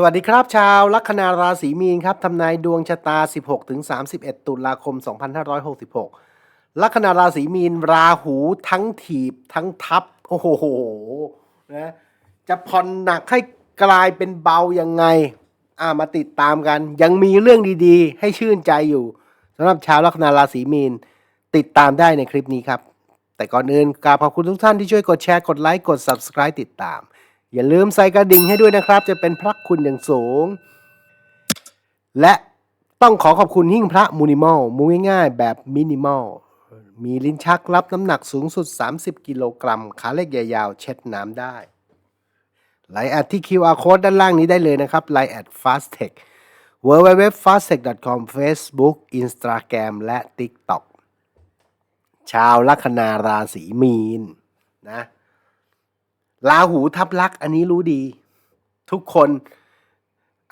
สวัสดีครับชาวลัคนาราศีมีนครับทำนายดวงชะตา 16-31 ตุลาคม 2566 ลัคนาราศีมีนราหูทั้งถีบทั้งทับ โอ้โหนะจะผ่อนหนักให้กลายเป็นเบายังไง อ่ามาติดตามกัน ยังมีเรื่องดีๆ ให้ชื่นใจอยู่สำหรับชาวลัคนาราศีมีน ติดตามได้ในคลิปนี้ครับ แต่ก่อนอื่นกราบขอบคุณทุกท่านที่ช่วยกดแชร์กดไลค์กด Subscribe ติดตาม อย่าลืมใส่กระดิ่งให้ด้วยนะครับ จะเป็นพระคุณอย่างสูง และต้องขอขอบคุณหิ้งพระมูนิมอลมูง่ายๆแบบมินิมอลมีลิ้นชักรับน้ำหนักสูงสุด 30 กิโลกรัม ขาเล็กยาวๆเช็ดน้ำได้ไลน์แอดที่ QR code ด้านล่างนี้ได้เลยนะครับไลน์แอด fasttech www.fasttech.com Facebook Instagram และ TikTok ชาวลัคนาราศีมีนนะ ลาหูทับลักอันนี้รู้ดี ทุกคน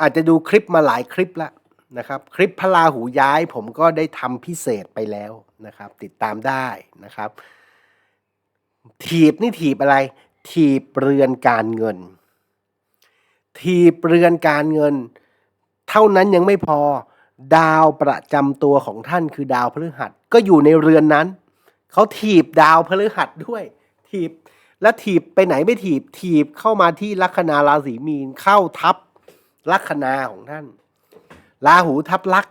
อาจจะดูคลิปมาหลายคลิปแล้วนะครับ คลิปพระราหูย้ายผมก็ได้ทำพิเศษไปแล้วนะครับ ติดตามได้นะครับ ถีบนี่ถีบอะไร ถีบเรือนการเงิน ถีบเรือนการเงิน เท่านั้นยังไม่พอดาวประจำตัวของท่านคือดาวพฤหัส ก็อยู่ในเรือนนั้น เขาถีบดาวพฤหัสด้วย ถีบ และถีบไปไหนไม่ถีบถีบเข้ามาที่ลัคนาราศีมีนเข้าทับลัคนาของท่านราหูทับลัก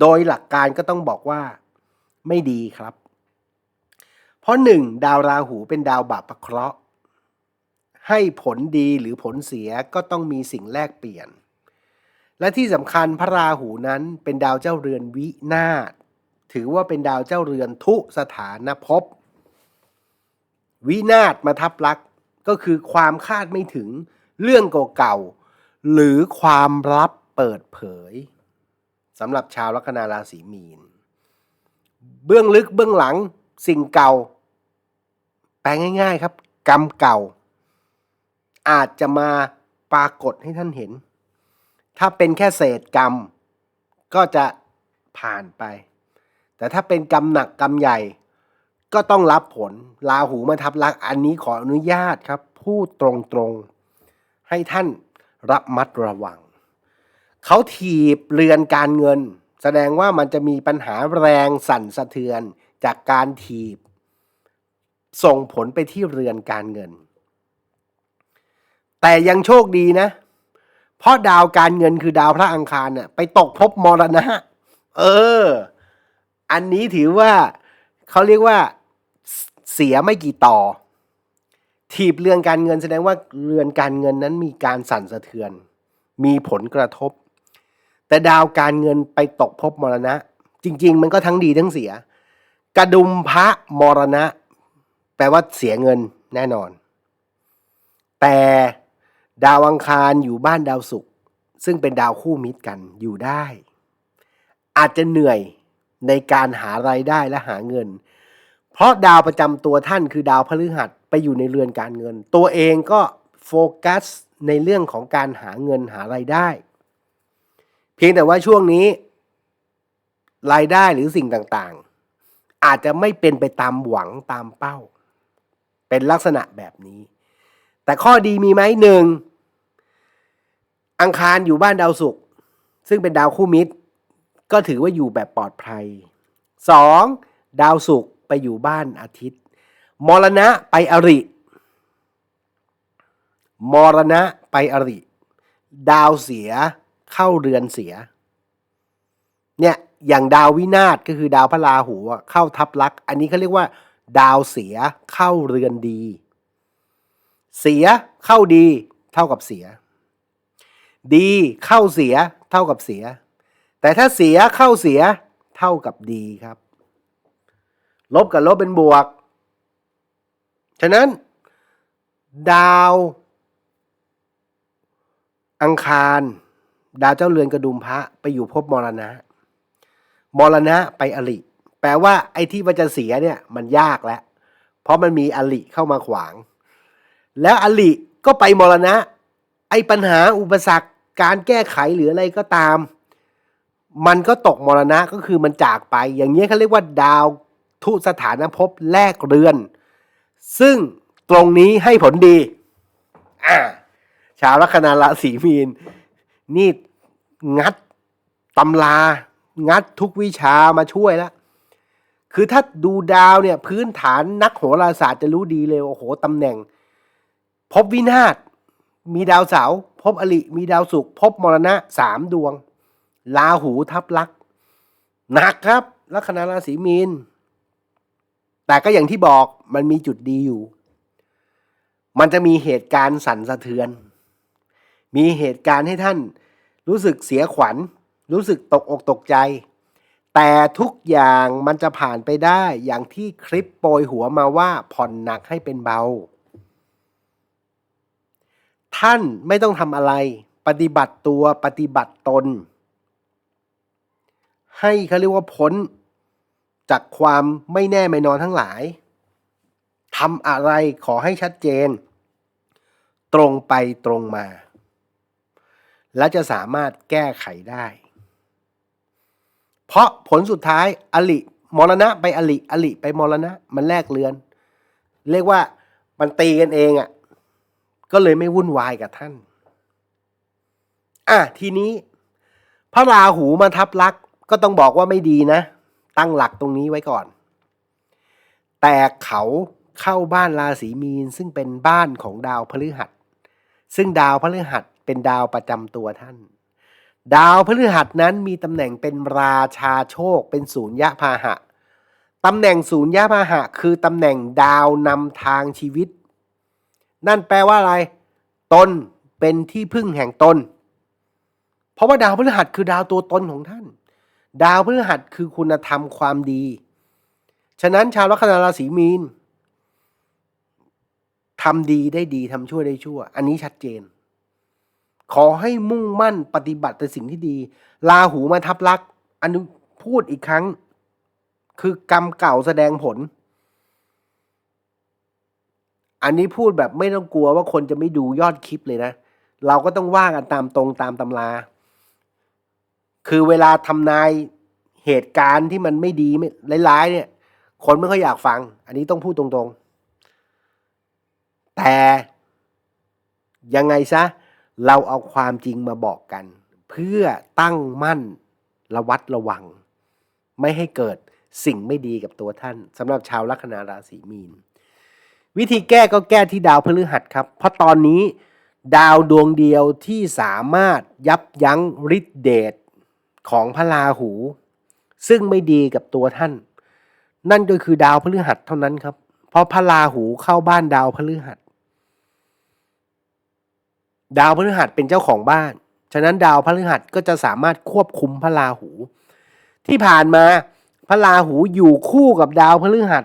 โดยหลักการก็ต้องบอกว่าไม่ดีครับ เพราะหนึ่งดาวราหูเป็นดาวบาปประเคราะห์ ให้ผลดีหรือผลเสียก็ต้องมีสิ่งแลกเปลี่ยน และที่สำคัญพระราหูนั้นเป็นดาวเจ้าเรือนวินาศถือว่าเป็นดาวเจ้าเรือนทุสถานภพ วินาศมาทับลักษ์ก็คือความคาดไม่ถึงเรื่องเก่าๆหรือความลับเปิดเผยสำหรับชาวลัคนาราศีมีน เบื้องลึกเบื้องหลังสิ่งเก่า แปลง่ายๆครับ กรรมเก่า อาจจะมาปรากฏให้ท่านเห็น ถ้าเป็นแค่เศษกรรม ก็จะผ่านไป แต่ถ้าเป็นกรรมหนักกรรมใหญ่ ก็ต้องรับผลลาหูมาทับลักอันนี้ขออนุญาตครับ พูดตรงๆ ให้ท่านระมัดระวัง เขาถีบเรือนการเงิน แสดงว่ามันจะมีปัญหาแรงสั่นสะเทือนจากการถีบ ส่งผลไปที่เรือนการเงิน แต่ยังโชคดีนะ เพราะดาวการเงินคือดาวพระอังคารเนี่ยไปตกภพมรณะ เออ อันนี้ถือว่าเขาเรียกว่า เสียไม่กี่ต่อ ถีบเรือนการเงินแสดงว่าเรือนการเงินนั้นมีการสั่นสะเทือน มีผลกระทบ แต่ดาวการเงินไปตกภพมรณะ จริง ๆ มันก็ทั้งดีทั้งเสีย กระดุมพระมรณะ แปลว่าเสียเงินแน่นอน แต่ดาวอังคารอยู่บ้านดาวศุกร์ซึ่งเป็นดาวคู่มิตรกันอยู่ได้ อาจจะเหนื่อยในการหารายได้และหาเงิน เพราะดาวประจำตัวท่านคือดาวพฤหัสไปอยู่ในเรือนการเงิน ตัวเองก็โฟกัสในเรื่องของการหาเงินหารายได้ เพียงแต่ว่าช่วงนี้รายได้หรือสิ่งต่างๆ อาจจะไม่เป็นไปตามหวังตามเป้า เป็นลักษณะแบบนี้ แต่ข้อดีมีไหมหนึ่งอังคารอยู่บ้านดาวศุกร์ซึ่งเป็นดาวคู่มิตร ก็ถือว่าอยู่แบบปลอดภัย 2. ดาวศุกร์ ไปอยู่บ้านอาทิตย์ มรณะไปอริ มรณะไปอริ ดาวเสียเข้าเรือนเสีย เนี่ยอย่างดาววินาศก็คือดาวพระราหูเข้าทับลัก อันนี้เขาเรียกว่า ดาวเสียเข้าเรือนดี เสียเข้าดีเท่ากับเสีย ดีเข้าเสียเท่ากับเสีย แต่ถ้าเสียเข้าเสียเท่ากับดีครับ ลบกับลบเป็นบวก ฉะนั้น ดาว อังคาร ดาวเจ้าเรือนกระดุมพระไปอยู่ภพมรณะ มรณะไปอริ แปลว่าไอ้ที่ว่าจะเสียเนี่ย มันยากแล้ว เพราะมันมีอริเข้ามาขวาง แล้วอริก็ไปมรณะ ไอ้ปัญหาอุปสรรคการแก้ไขหรืออะไรก็ตาม มันก็ตกมรณะก็คือมันจากไป อย่างนี้เขาเรียกว่าดาว ทุสถานภพแลกเรือน ซึ่งตรงนี้ให้ผลดีอ่าชาวลัคนาราศีมีน นี่งัดตำรา งัดทุกวิชามาช่วยแล้ว คือถ้าดูดาวเนี่ย พื้นฐานนักโหราศาสตร์จะรู้ดีเลย โอ้โหตำแหน่ง พบวินาศมีดาวเสาร์พบอลิมีดาวศุกร์พบมรณะสามดวงลาหูทับลักหนักครับลัคนาราศีมีน แต่ก็อย่างที่บอกมันมีจุดดีอยู่ มันจะมีเหตุการณ์สั่นสะเทือน มีเหตุการณ์ให้ท่าน รู้สึกเสียขวัญ รู้สึกตกอกตกใจ แต่ทุกอย่างมันจะผ่านไปได้อย่างที่คลิปโปรยหัวมาว่าผ่อนหนักให้เป็นเบา ท่านไม่ต้องทำอะไร ปฏิบัติตัวปฏิบัติตน ให้เขาเรียกว่าพ้น จากความไม่แน่ไม่นอนทั้งหลายทำอะไรขอให้ชัดเจน ตรงไปตรงมา และจะสามารถแก้ไขได้ เพราะผลสุดท้ายอลิมรณะไปอลิอลิไปมรณะ มันแลกเลือน เรียกว่ามันตีกันเองอะ่ะ ก็เลยไม่วุ่นวายกับท่าน อะทีนี้ พระราหูมาทับลักก็ต้องบอกว่าไม่ดีนะ ตั้งหลักตรงนี้ไว้ก่อน แต่เขาเข้าบ้านราศีมีนซึ่งเป็นบ้านของดาวพฤหัส ซึ่งดาวพฤหัสเป็นดาวประจำตัวท่าน ดาวพฤหัสนั้นมีตำแหน่งเป็นราชาโชค เป็นศูนย์ยะพาหะตำแหน่งศูนย์ยะพาหะ คือตำแหน่งดาวนำทางชีวิต นั่นแปลว่าอะไร ตนเป็นที่พึ่งแห่งตน เพราะว่าดาวพฤหัสคือดาวตัวตนของท่าน ดาวพฤหัสคือคุณธรรมความดี ฉะนั้นชาวลัคนาราศีมีนทำดีได้ดีทำชั่วได้ชั่ว อันนี้ชัดเจน ขอให้มุ่งมั่นปฏิบัติแต่สิ่งที่ดี ลาหูมาทับลักอันนี้พูดอีกครั้ง คือกรรมเก่าแสดงผล อันนี้พูดแบบไม่ต้องกลัวว่าคนจะไม่ดูยอดคลิปเลยนะ เราก็ต้องว่ากันตามตรงตามตำรา คือเวลาทำนายเหตุการณ์ที่มันไม่ดีไม่ร้ายๆ เนี่ย คนไม่ค่อยอยากฟัง อันนี้ต้องพูดตรงๆ แต่ยังไงซะ เราเอาความจริงมาบอกกัน เพื่อตั้งมั่นระวัดระวัง ไม่ให้เกิดสิ่งไม่ดีกับตัวท่านสำหรับชาวลัคนาราศีมีน วิธีแก้ก็แก้ที่ดาวพฤหัสครับ เพราะตอนนี้ ดาวดวงเดียวที่สามารถยับยั้งฤทธิเดช ของพระราหู ซึ่งไม่ดีกับตัวท่าน นั่นก็คือดาวพฤหัสเท่านั้นครับ เพราะพระราหูเข้าบ้านดาวพฤหัส ดาวพฤหัสเป็นเจ้าของบ้าน ฉะนั้นดาวพฤหัสก็จะสามารถควบคุมพระราหู ที่ผ่านมาพระราหูอยู่คู่กับดาวพฤหัส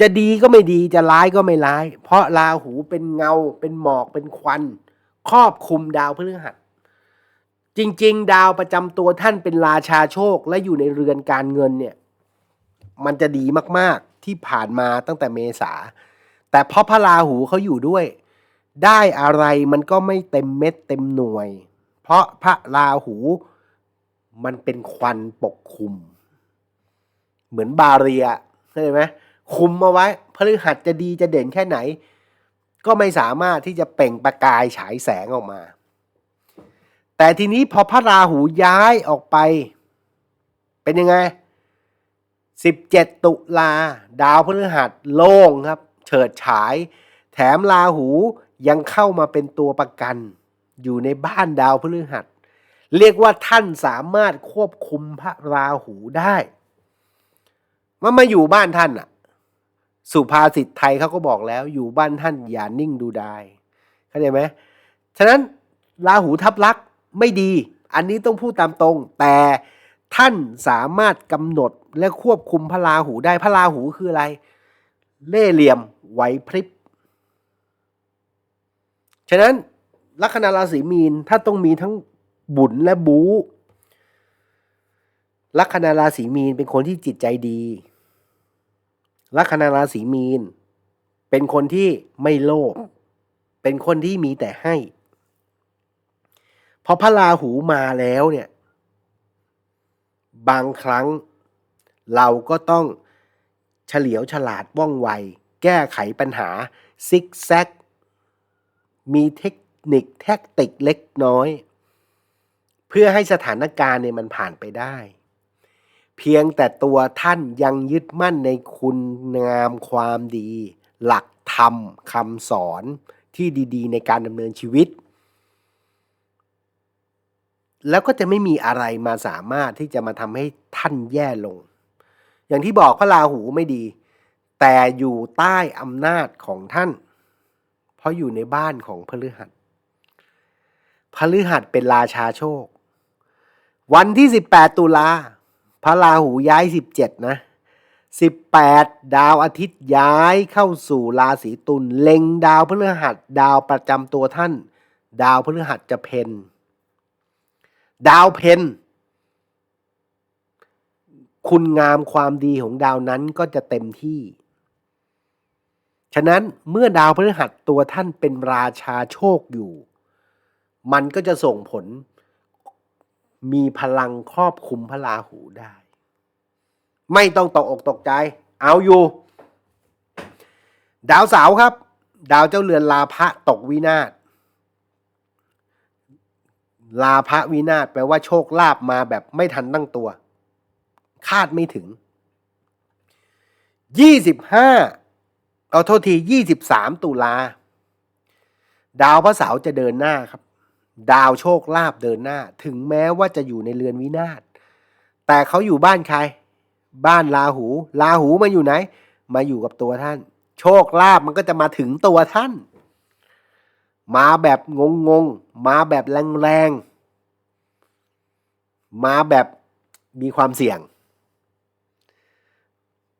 จะดีก็ไม่ดีจะร้ายก็ไม่ร้าย เพราะราหูเป็นเงาเป็นหมอกเป็นควัน ครอบคุมดาวพฤหัส จริง ๆ ดาวประจำตัวท่านเป็นราชาโชคและอยู่ในเรือนการเงินเนี่ย มันจะดีมากๆที่ผ่านมาตั้งแต่เมษา แต่เพราะพระราหูเขาอยู่ด้วย ได้อะไรมันก็ไม่เต็มเม็ดเต็มหน่วย เพราะพระราหูมันเป็นควันปกคลุม เหมือนบาเรียเข้าใจไหมคุมเอาไว้พฤหัสจะดีจะเด่นแค่ไหน ก็ไม่สามารถที่จะเปล่งประกายฉายแสงออกมา แต่ทีนี้พอพระราหูย้ายออกไป เป็นยังไง 17 ตุลา ดาวพฤหัสโล่งครับ เฉิดฉาย แถมราหูยังเข้ามาเป็นตัวประกัน อยู่ในบ้านดาวพฤหัส เรียกว่าท่านสามารถควบคุมพระราหูได้มันมาอยู่บ้านท่านอะสุภาษิตไทยเขาก็บอกแล้ว อยู่บ้านท่านอย่านิ่งดูได้เข้าใจไหมฉะนั้นราหูทับลักษ ไม่ดี อันนี้ต้องพูดตามตรง แต่ท่านสามารถกำหนดและควบคุมพระราหูได้พระราหูคืออะไร เล่เหลี่ยมไหวพริบฉะนั้นลัคนาราศีมีนถ้าต้องมีทั้งบุญและบูลัคนาราศีมีนเป็นคนที่จิตใจดี ลัคนาราศีมีน เป็นคนที่ไม่โลภเป็นคนที่มีแต่ให้ พอพระราหูมาแล้วเนี่ย บางครั้งเราก็ต้องเฉลียวฉลาดว่องไว แก้ไขปัญหา ซิกแซก มีเทคนิคแท็กติกเล็กน้อย เพื่อให้สถานการณ์เนี่ยมันผ่านไปได้ เพียงแต่ตัวท่านยังยึดมั่นในคุณงามความดี หลักธรรมคำสอนที่ดี ๆ ในการดำเนินชีวิต แล้วก็จะไม่มีอะไรมาสามารถที่จะมาทำให้ท่านแย่ลง อย่างที่บอกพระราหูไม่ดี แต่อยู่ใต้อำนาจของท่าน เพราะอยู่ในบ้านของพฤหัสพฤหัสเป็นราชาโชค วันที่ 18 ตุลาพระราหูย้าย 17 นะ 18 ดาวอาทิตย์ย้ายเข้าสู่ราศีตุลเล็งดาวพฤหัส ดาวประจำตัวท่าน ดาวพฤหัสจะเพน ดาวเพนคุณงามความดีของดาวนั้นก็จะเต็มที่ ฉะนั้นเมื่อดาวพฤหัสตัวท่านเป็นราชาโชคอยู่ มันก็จะส่งผล มีพลังครอบคุมพระราหูได้ ไม่ต้องตกอกตกใจ เอาอยู่ ดาวเสาร์ครับ ดาวเจ้าเรือนลาภะตกวินาศ ลาภะวินาศแปลว่าโชคลาภมาแบบไม่ทันตั้งตัว คาดไม่ถึงยี่สิบห้าเอาโทษทียี่สิบสามตุลา ดาวพระเสาร์จะเดินหน้าครับ ดาวโชคลาภเดินหน้า ถึงแม้ว่าจะอยู่ในเรือนวินาศแต่เขาอยู่บ้านใคร บ้านลาหูลาหูมาอยู่ไหน มาอยู่กับตัวท่าน โชคลาภมันก็จะมาถึงตัวท่าน มาแบบงงงมาแบบแรงๆ มาแบบมีความเสี่ยง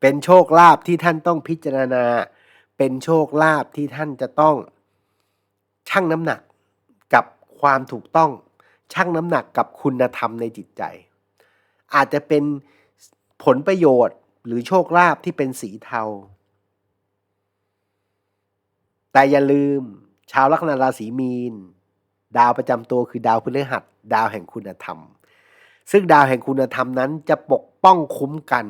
เป็นโชคลาภที่ท่านต้องพิจารณา เป็นโชคลาภที่ท่านจะต้องชั่งน้ำหนักกับความถูกต้องชั่งน้ำหนักกับคุณธรรมในจิตใจ อาจจะเป็นผลประโยชน์หรือโชคลาภที่เป็นสีเทา แต่อย่าลืม ชาวลัคนาราศีมีน ดาวประจำตัวคือดาวพฤหัส ดาวแห่งคุณธรรม ซึ่งดาวแห่งคุณธรรมนั้นจะปกป้องคุ้มกัน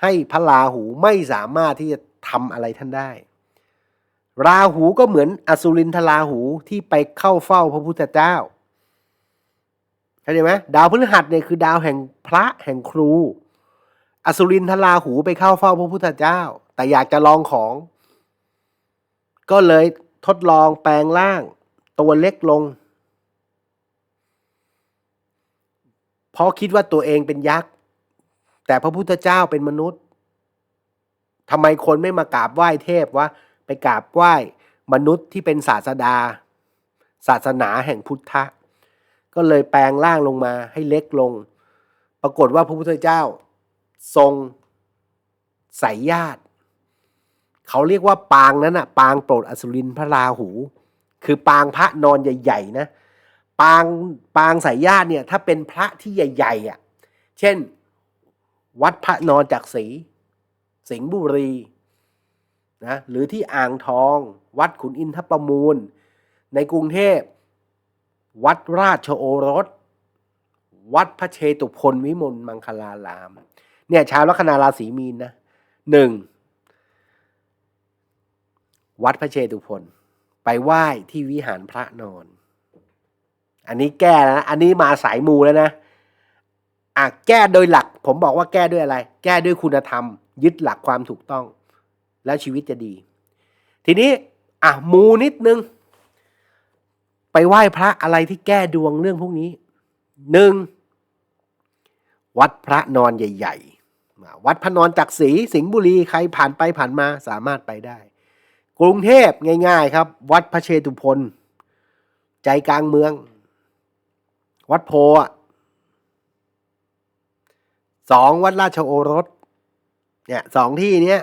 ให้พระราหูไม่สามารถที่จะทำอะไรท่านได้ ราหูก็เหมือนอสุรินทราหูที่ไปเข้าเฝ้าพระพุทธเจ้าเข้าใจไหมดาวพฤหัสเนี่ยคือดาวแห่งพระแห่งครู อสุรินทราหูไปเข้าเฝ้าพระพุทธเจ้า แต่อยากจะลองของ ก็เลย ทดลองแปลงร่าง ตัวเล็กลง เพราะคิดว่าตัวเองเป็นยักษ์ แต่พระพุทธเจ้าเป็นมนุษย์ทำไมคนไม่มากราบไหว้เทพวะไปกราบไหว้มนุษย์ที่เป็นศาสดา ศาสนาแห่งพุทธะ ก็เลยแปลงร่างลงมาให้เล็กลง ปรากฏว่าพระพุทธเจ้าทรงใส่ญาติ เขาเรียกว่าปางนั้นอะปางโปรดอสุรินพระราหู คือปางพระนอนใหญ่ๆนะปางปางสายญาติเนี่ยถ้าเป็นพระที่ใหญ่ๆอะเช่น วัดพระนอนจากศรีสิงห์บุรีนะหรือที่อ่างทอง วัดขุนอินทประมูล ในกรุงเทพ วัดราชโอรส วัดพระเชตุพนวิมลมังคลาราม เนี่ยชาวลัคนาราศีมีนนะหนึ่ง วัดพระเชตุพนไปไหว้ที่วิหารพระนอน อันนี้แก้แล้วนะอันนี้มาสายมูแล้วนะอะแก้โดยหลัก ผมบอกว่าแก้ด้วยอะไร แก้ด้วยคุณธรรม ยึดหลักความถูกต้อง แล้วชีวิตจะดี ทีนี้อะมูนิดนึง ไปไหว้พระอะไรที่แก้ดวงเรื่องพวกนี้หนึ่งวัดพระนอนใหญ่ ๆ วัดพระนอนจักรีสิงห์บุรีใครผ่านไปผ่านมาสามารถไปได้ กรุงเทพง่ายๆครับ วัดพระเชตุพนใจกลางเมือง วัดโพสองวัดราชโอรส เนี่ยสองที่เนี้ย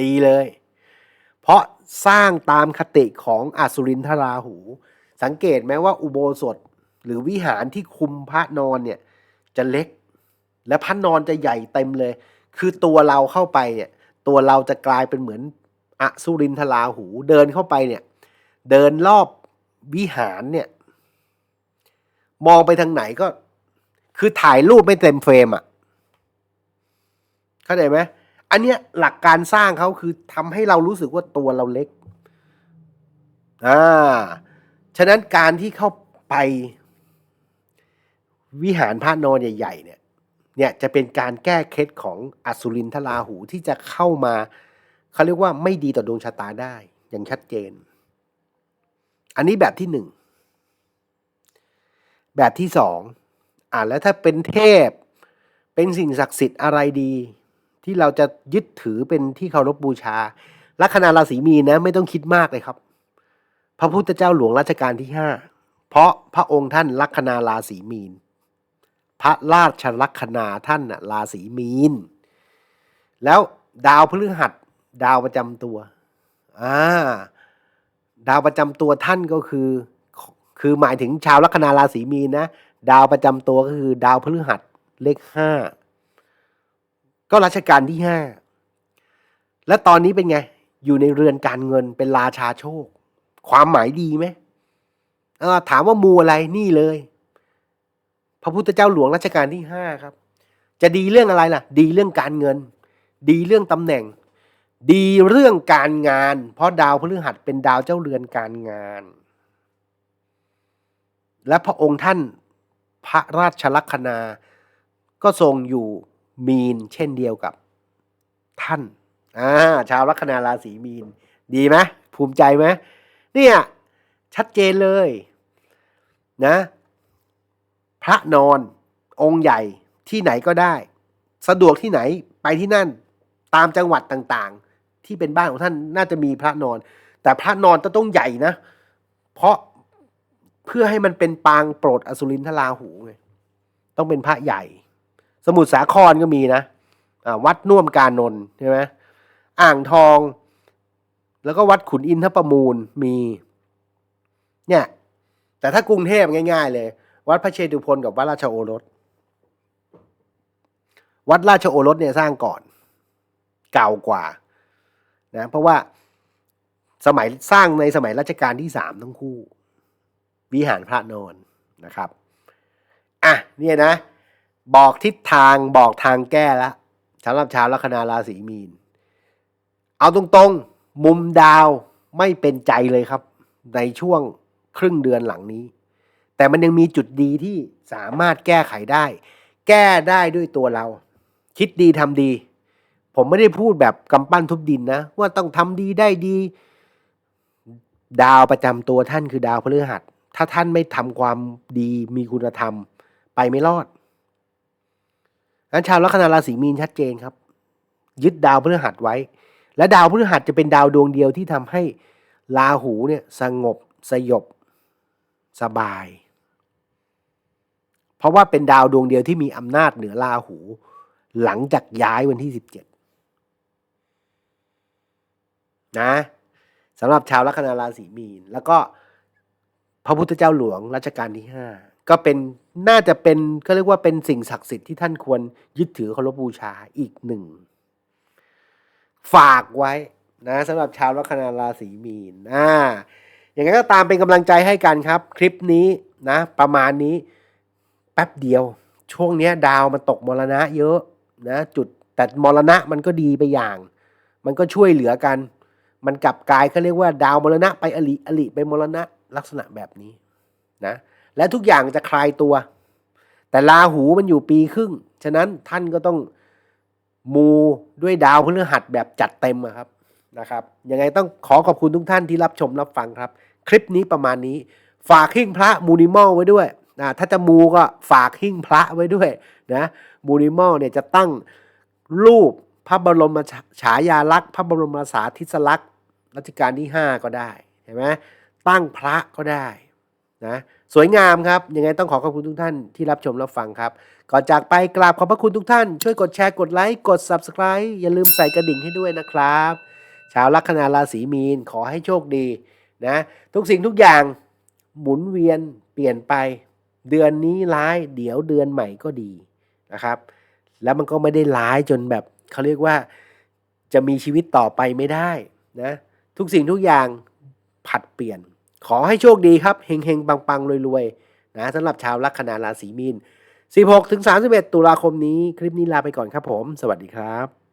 ดีเลย เพราะสร้างตามคติของอสุรินทราหู สังเกตไหมว่าอุโบสถหรือวิหารที่คุมพระนอนเนี่ยจะเล็ก และพระนอนจะใหญ่เต็มเลย คือตัวเราเข้าไปเนี่ยตัวเราจะกลายเป็นเหมือน อสุรินทราหูเดินเข้าไปเนี่ย เดินรอบวิหารเนี่ย มองไปทางไหนก็ คือถ่ายรูปไม่เต็มเฟรมอะเข้าใจไหมอันเนี้ยหลักการสร้างเขาคือทำให้เรารู้สึกว่าตัวเราเล็กอ่าฉะนั้นการที่เข้าไปวิหารพระนอนใหญ่ ๆ เนี่ย เนี่ยจะเป็นการแก้เคล็ดของอสุรินทราหูที่จะเข้ามา เขาเรียกว่าไม่ดีต่อดวงชะตาได้ อย่างชัดเจน อันนี้แบบที่หนึ่ง แบบที่สองอ่าแล้วถ้าเป็นเทพ เป็นสิ่งศักดิ์สิทธิ์อะไรดี ที่เราจะยึดถือเป็นที่เคารพบูชาลัคนาราศีมีนนะไม่ต้องคิดมากเลยครับ พระพุทธเจ้าหลวงรัชกาลที่ห้าเพราะพระองค์ท่านลัคนาราศีมีน พระราชลัคนาท่านน่ะราศีมีน แล้วดาวพฤหัส ดาวประจำตัวอ่าดาวประจำตัวท่านก็คือ คือหมายถึงชาวลัคนาราศีมีนนะ ดาวประจำตัวก็คือ ดาวพฤหัสเลขห้าก็รัชกาลที่ห้าและตอนนี้เป็นไง อยู่ในเรือนการเงินเป็นราชาโชค ความหมายดีไหมถามว่ามูอะไรนี่เลย พระพุทธเจ้าหลวงรัชกาลที่ห้าครับ จะดีเรื่องอะไรล่ะ ดีเรื่องการเงิน ดีเรื่องตำแหน่ง ดีเรื่องการงาน เพราะดาวพฤหัสเป็นดาวเจ้าเรือนการงาน และพระองค์ท่านพระราชลัคนาก็ทรงอยู่มีนเช่นเดียวกับท่านอ่าชาวลัคนาราศีมีน ดีไหมภูมิใจไหมเนี่ยชัดเจนเลยนะ พระนอนองค์ใหญ่ที่ไหนก็ได้ สะดวกที่ไหนไปที่นั่นตามจังหวัดต่าง ที่เป็นบ้านของท่านน่าจะมีพระนอน แต่พระนอนต้องต้องใหญ่นะ เพราะเพื่อให้มันเป็นปางโปรดอสุรินทราหูไงต้องเป็นพระใหญ่ สมุทรสาครก็มีนะวัดน่วมการนนท์ใช่ไหมอ่างทอง แล้วก็วัดขุนอินทประมูลมี เนี่ย แต่ถ้ากรุงเทพง่าย ๆ เลย วัดพระเชตุพนกับวัดราชโอรส วัดราชโอรสเนี่ยสร้างก่อน เก่ากว่า นะเพราะว่าสมัยสร้างในสมัยรัชกาลที่สามทั้งคู่ วิหารพระนอนนะครับอะเนี่ยนะ บอกทิศทางบอกทางแก้แล้วสำหรับชาวลัคนาราศีมีน เอาตรงๆ มุมดาวไม่เป็นใจเลยครับ ในช่วงครึ่งเดือนหลังนี้ แต่มันยังมีจุดดีที่สามารถแก้ไขได้ แก้ได้ด้วยตัวเรา คิดดีทำดี ผมไม่ได้พูดแบบกำปั้นทุบดินนะ ว่าต้องทำดีได้ดี ดาวประจำตัวท่านคือดาวพฤหัส ถ้าท่านไม่ทำความดีมีคุณธรรม ไปไม่รอดงั้นชาวลัคนาราศีมีนชัดเจนครับ ยึดดาวพฤหัสไว้ และดาวพฤหัสจะเป็นดาวดวงเดียวที่ทำให้ราหูเนี่ยสงบสยบสบาย เพราะว่าเป็นดาวดวงเดียวที่มีอำนาจเหนือราหู หลังจากย้ายวันที่สิบเจ็ด นะสำหรับชาวลัคนาราศีมีน แล้วก็พระพุทธเจ้าหลวงรัชกาลที่ห้าก็เป็นน่าจะเป็นก็เรียกว่าเป็นสิ่งศักดิ์สิทธิ์ที่ท่านควรยึดถือเคารพบูชาอีกหนึ่ง ฝากไว้นะสำหรับชาวลัคนาราศีมีนอ่าอย่างนั้นก็ตามเป็นกำลังใจให้กันครับ คลิปนี้นะ ประมาณนี้แป๊บเดียว ช่วงนี้ดาวมันตกมรณะเยอะนะจุดแต่มรณะมันก็ดีไปอย่าง มันก็ช่วยเหลือกัน มันกลับกลายเขาเรียกว่าดาวมรณะไปอลิอลิไปมรณะลักษณะแบบนี้นะและทุกอย่างจะคลายตัว แต่ราหูมันอยู่ปีครึ่ง ฉะนั้นท่านก็ต้องมูด้วยดาวพฤหัสแบบจัดเต็มครับนะครับยังไงต้องขอขอบคุณทุกท่านที่รับชมรับฟังครับ คลิปนี้ประมาณนี้ฝากหิ้งพระมูนิมอลไว้ด้วยนะถ้าจะมูก็ฝากหิ้งพระไว้ด้วยนะมูนิมอลเนี่ยจะตั้งรูปพระบรมฉายาลักษณ์ พระบรมสาธิสลักษณ์ รัชกาลที่ 5 ก็ได้เห็นไหมตั้งพระก็ได้นะสวยงามครับ ยังไงต้องขอขอบคุณทุกท่านที่รับชมรับฟังครับ ก่อนจากไปกราบขอบพระคุณทุกท่าน ช่วยกดแชร์กดไลค์กด Subscribe อย่าลืมใส่กระดิ่งให้ด้วยนะครับ ชาวลัคนาราศีมีนขอให้โชคดีนะทุกสิ่งทุกอย่างหมุนเวียนเปลี่ยนไป เดือนนี้ร้าย เดี๋ยวเดือนใหม่ก็ดีนะครับ แล้วมันก็ไม่ได้ร้ายจนแบบเขาเรียกว่าจะมีชีวิตต่อไปไม่ได้นะ ทุกสิ่งทุกอย่างผัดเปลี่ยน ขอให้โชคดีครับเฮงเฮงปังปังรวยๆนะสำหรับชาวลัคนาราศีมีน 16-31 ตุลาคมนี้ คลิปนี้ลาไปก่อนครับผม สวัสดีครับ